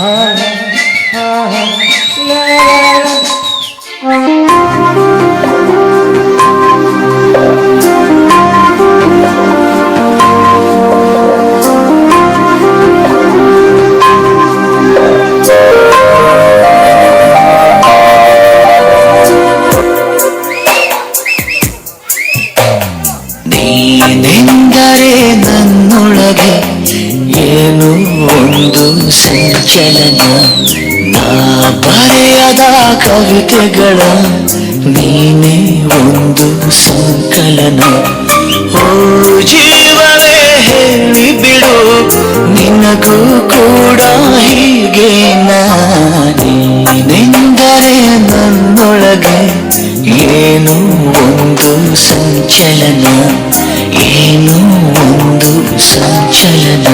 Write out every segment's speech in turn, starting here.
ನೀನೆಂದರೆ ಸಂಚಲನ. ನಾ ಬರೆಯದ ಕವಿತೆಗಳ ನೀನೇ ಒಂದು ಸಂಕಲನ. ಓ ಜೀವವೇ ಹೇಳಿ ಬಿಡು, ನಿನಗೂ ಕೂಡ ಹೀಗೆ ನೀನೆಂದರೆ ನನ್ನೊಳಗೆ ಏನು ಒಂದು ಸಂಚಲನ, ಏನು ಒಂದು ಸಂಚಲನ.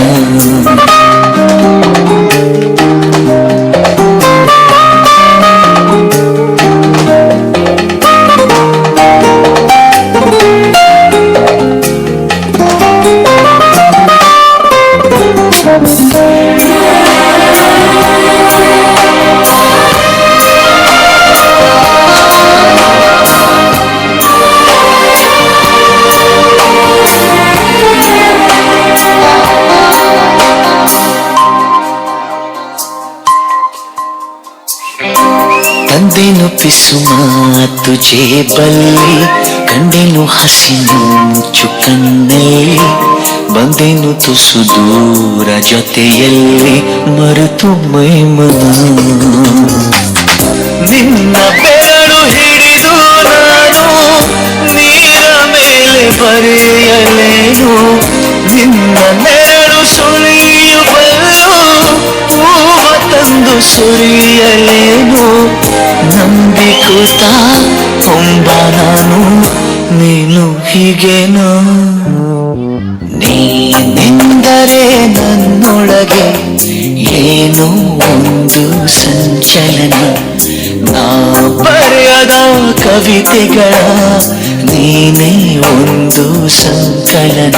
ತಂದೆನು ಪಿಸು ಮಾತು ಜೇಬಲ್ಲಿ ಕಂಡೆನು ಹಸಿನು ಚುಕ್ಕನ್ನಲ್ಲಿ ಬಂದೆನು ತುಸು ದೂರ ಜೊತೆಯಲ್ಲಿ ಮರೆತು ಮೈಮನ ನಿನ್ನ ಬೆರಳು ಹಿಡಿದು ನಾನು ನೀರ ಮೇಲೆ ಬರೆಯಲೇನು ನಿನ್ನ ನೆರಳು ಸುಳಿಯುವಲ್ಲೋ ಹೂವ ತಂದು ಸುರಿಯಲೇನು ಹೀಗೇನೋ? ನೀನೆಂದರೆ ನನ್ನೊಳಗೆ ಏನು ಒಂದು ಸಂಚಲನ. ನಾ ಬರೆಯದ ಕವಿತೆಗಳ ನೀನೇ ಒಂದು ಸಂಕಲನ.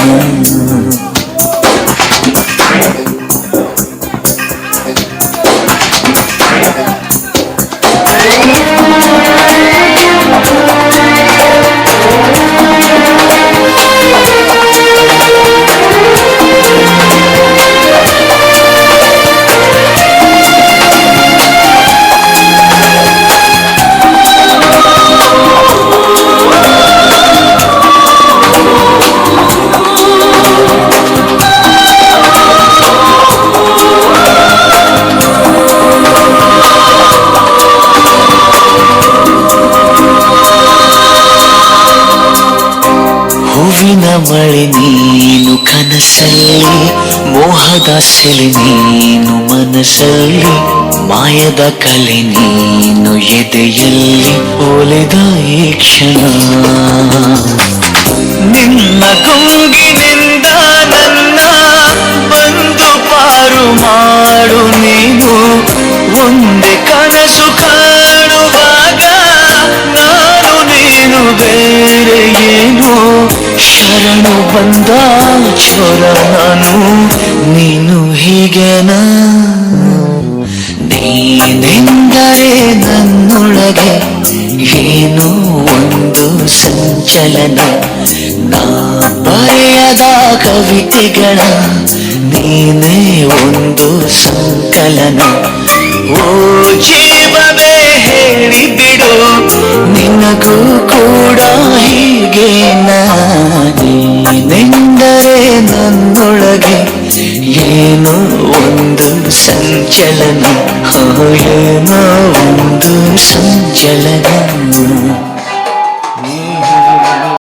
ಹೂವಿನ ಮಳೆ ನೀನು ಕನಸಲ್ಲಿ ಮೋಹದ ಸೆಲೆ ನೀನು ಮನಸ್ಸಲ್ಲಿ, ಮಾಯದ ಕಲೆ ನೀನು ಎದೆಯಲ್ಲಿ ಒಲೆದ ಈ ಕ್ಷಣ. ನಿನ್ನ ಗುಂಗಿನಿಂದ ನಾನು, ನೀನು ಹೀಗೆನಾ ನೀನೆಂದರೆ ನನ್ನೊಳಗೆ ಏನು ಒಂದು ಸಂಚಲನ. ನಾ ಬರೆಯದ ಕವಿತೆಗಳ ನೀನೇ ಒಂದು ಸಂಕಲನ. ಓ ಜೀವವೇ ಹೇಳಿ ಬಿಡು ನಿನಗೂ ಕೂಡ ಒಂದು ಸಂಚಲನ ಹೋ, ಏನೋ ಒಂದು ಸಂಚಲನ